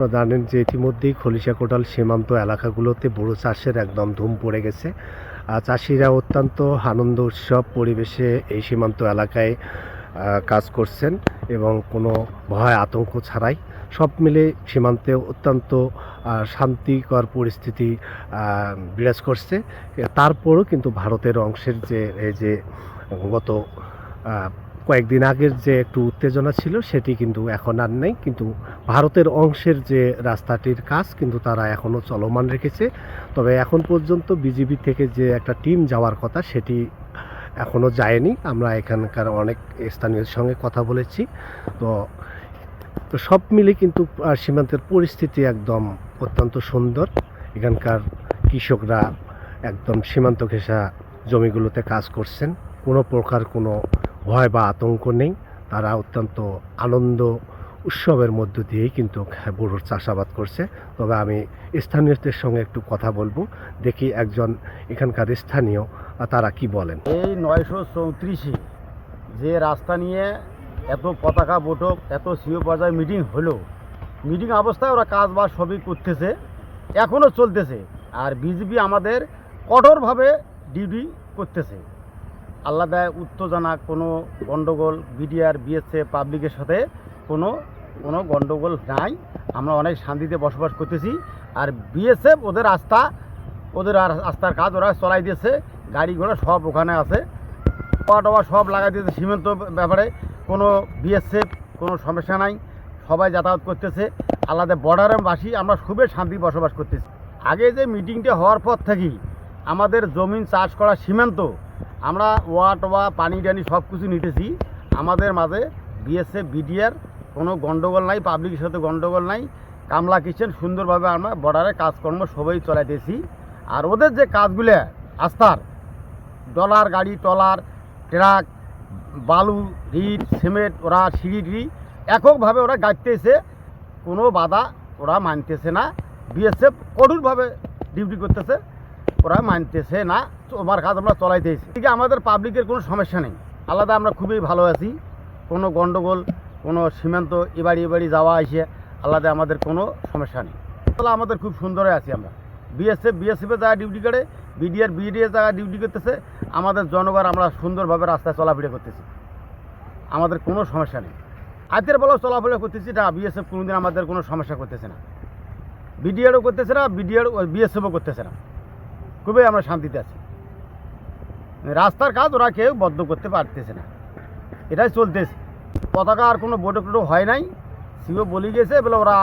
আপনারা জানেন যে ইতিমধ্যেই খলিশা কোটাল সীমান্ত এলাকাগুলোতে বড় চাষের একদম ধুম পড়ে গেছে। আর চাষিরা অত্যন্ত আনন্দ উৎসব পরিবেশে এই সীমান্ত এলাকায় কাজ করছেন এবং কোনো ভয় আতঙ্ক ছাড়াই সব মিলে সীমান্তে অত্যন্ত শান্তিকর পরিস্থিতি বিরাজ করছে। তারপরও কিন্তু ভারতের অংশের যে, এই যে গত কয়েকদিন আগের যে একটু উত্তেজনা ছিল, সেটি কিন্তু এখন আর নেই। কিন্তু ভারতের অংশের যে রাস্তাটির কাজ কিন্তু তারা এখনও চলমান রেখেছে। তবে এখন পর্যন্ত বিজিবি থেকে যে একটা টিম যাওয়ার কথা, সেটি এখনও যায়নি। আমরা এখানকার অনেক স্থানীয়র সঙ্গে কথা বলেছি। তো তো সব মিলে কিন্তু সীমান্তের পরিস্থিতি একদম অত্যন্ত সুন্দর। এখানকার কৃষকরা একদম সীমান্ত ঘেঁষা জমিগুলোতে কাজ করছেন। কোনো প্রকার কোনো ভয় বা আতঙ্ক নেই। তারা অত্যন্ত আনন্দ উৎসবের মধ্য দিয়েই কিন্তু গরুর চাষাবাদ করছে। তবে আমি স্থানীয়দের সঙ্গে একটু কথা বলব। দেখি একজন এখানকার স্থানীয় তারা কি বলেন? এই নয়শো চৌত্রিশে যে রাস্তা নিয়ে এত পতাকা বৈঠক, এত সিও পর্যায়ে মিটিং হলো, মিটিং অবস্থায় ওরা কাজ বাজ সবই করতেছে এখনও চলতেছে। আর বিজেপি আমাদের কঠোরভাবে ডিউটি করতেছে। আল্লাহ দেয় উত্তেজনা, কোনো গণ্ডগোল, বিডিআর বিএসএ পাবলিকের সাথে কোনো কোনো গণ্ডগোল নাই। আমরা অনেক শান্তিতে বসবাস করতেছি। আর বিএসএফ ওদের রাস্তা ওদের আর আস্থার কাজ ওরা চলাই দিয়েছে। গাড়ি ঘোড়া সব ওখানে আছে। পাওয়া টাওয়া সব লাগাই দিয়েছে সীমান্ত ব্যাপারে। কোনো বিএসএফ, কোনো সমস্যা নাই। সবাই যাতায়াত করতেছে। আলাদা বর্ডারের বাসী আমরা খুবই শান্তি বসবাস করতেছি। আগে যে মিটিংটা হওয়ার পর থেকেই আমাদের জমিন চাষ করা সীমান্ত আমরা ওয়া টোয়া পানি টানি সব কিছু নিতেছি। আমাদের মাঝে বিএসএফ, বিডিআর, কোনো গণ্ডগোল নাই, পাবলিকের সাথে গণ্ডগোল নাই। কামলা কিচেন, সুন্দরভাবে আমরা বর্ডারে কাজকর্ম সবাই চলাইতেছি। আর ওদের যে কাজগুলো, আস্থার, ডলার, গাড়ি টলার ট্রাক, বালু ইট সিমেন্ট, ওরা সিঁড়ি টিড়ি এককভাবে ওরা গাইতেছে কোনো বাধা ওরা মানতেছে না। বিএসএফ কঠোরভাবে ডিউটি করতেছে। ওরা মানতেছে না তোমার কাজ আমরা চলাইতেছি। এদিকে আমাদের পাবলিকের কোনো সমস্যা নেই। আলাদা আমরা খুবই ভালো আছি। কোনো গণ্ডগোল কোনো সীমান্ত এবাড়ি এবাড়ি যাওয়া আসে, আলাদা আমাদের কোনো সমস্যা নেই। তাহলে আমাদের খুব সুন্দরে আছি আমরা। বিএসএফ বিএসএফে যারা ডিউটি করে বিডিআর বিডিএ যারা ডিউটি করতেছে, আমাদের জনগণ আমরা সুন্দরভাবে রাস্তায় চলাফেরা করতেছি। আমাদের কোনো সমস্যা নেই। আজকের বেলাও চলাফেরা করতেছি, না বিএসএফ কোনোদিন আমাদের কোনো সমস্যা করতেছে না। বিডিআরও করতেছে না বিডিআর বিএসএফও করতেছে না। খুবই আমরা শান্তিতে আছি। রাস্তার কাজ ওরা কেউ বদ্ধ করতে পারতেছে না। এটাই চলতেছে। পতাকা আর কোনো বোটো টোটো হয় নাই। সিও বলে গেছে, বলে ওরা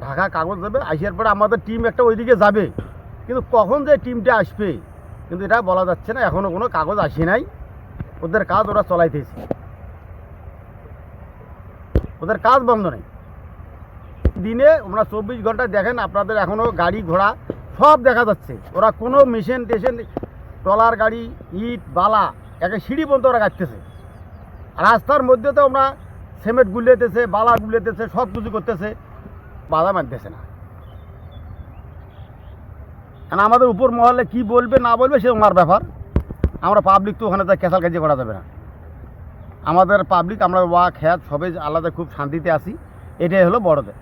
ঢাকা কাগজ দেবে আসার পরে আমাদের টিম একটা ওইদিকে যাবে। কিন্তু কখন যে টিমটা আসবে, কিন্তু এটা বলা যাচ্ছে না। এখনও কোনো কাগজ আসে নাই। ওদের কাজ ওরা চলাইতেছে। ওদের কাজ বন্ধ নেই। দিনে ওরা চব্বিশ ঘণ্টা দেখেন আপনাদের এখনও গাড়ি ঘোড়া সব দেখা যাচ্ছে। ওরা কোনো মেশিন টেশন, ট্রলার গাড়ি, ইট, বালা, একে সিঁড়ি পর্যন্ত ওরা কাটতেছে রাস্তার মধ্যে তো আমরা সিমেন্ট গুলিয়েতেছে বালা গুলিয়েতেছে সব কিছু করতেছে, বাধা মানতেছে না। কেন আমাদের উপর মহলে কি বলবে, না বলবে সে আমার ব্যাপার। আমরা পাবলিক তো ওখানে তার কেসাল কাজি করা যাবে না। আমাদের পাবলিক আমরা ওয়া খ্যাত সবে আলাদা খুব শান্তিতে আছি। এটাই হলো বড়দের।